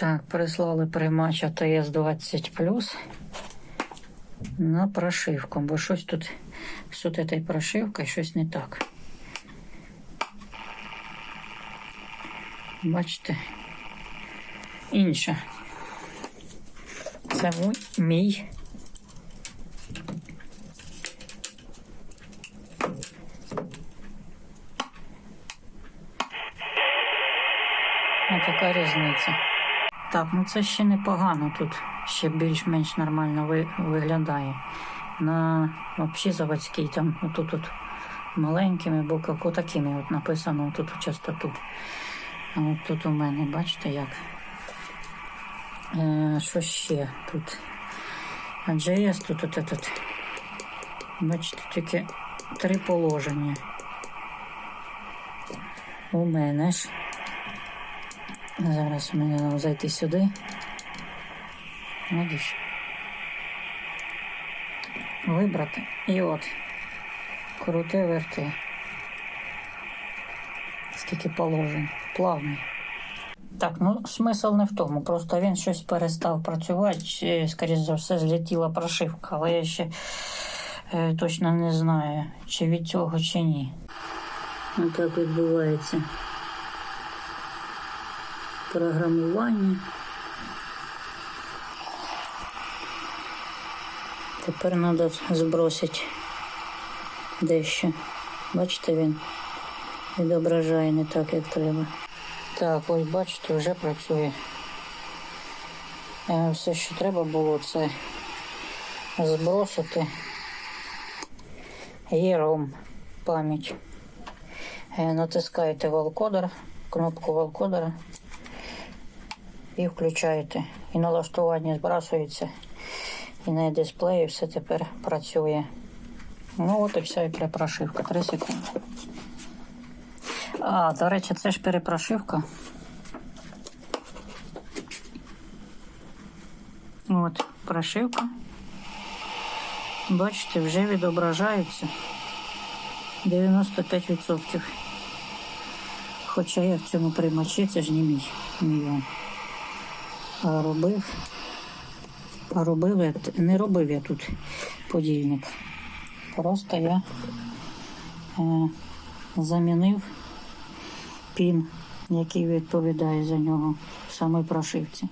Так, прислали приймач АТС 20 на прошивку, бо щось тут з этой прошивкою щось не так. Бачите, інше. Це мій. Ось така різниця. Так, ну це ще непогано тут. Ще більш-менш нормально ви, виглядає. На взагалі заводській там отут от маленькими буквами, такими от написано тут частоту. А от тут у мене, бачите як? Е, що ще тут? А JS тут от этот. Бачите, тільки три положення. У мене ж. Зараз мені треба зайти сюди. Видиш? Вибрати. І от. Крути верти. Скільки положень. Плавний. Так, ну смисл не в тому. Просто він щось перестав працювати. Скоріше за все, злетіла прошивка, але я ще е, точно не знаю, чи від цього, чи ні. Ось так відбувається програмування. Тепер треба збросити дещо. Бачите, він відображає не так, як треба. Так, ось бачите, вже працює. Е, Все, що треба було, це збросити Є єром пам'ять. Е, Натискаєте валкодер, кнопку валкодера і включаєте. І налаштування збрасується. І на дисплеї все тепер працює. Ну от і вся і перепрошивка. 3 секунди. А, до речі, це ж перепрошивка. От, прошивка. Бачите, вже відображається 95%. Хоча я в цьому приймачі, це ж не мій, мій он. А робив. Робив я, не робив я тут подільник. Просто я е, замінив пін, який відповідає за нього в самій прошивці.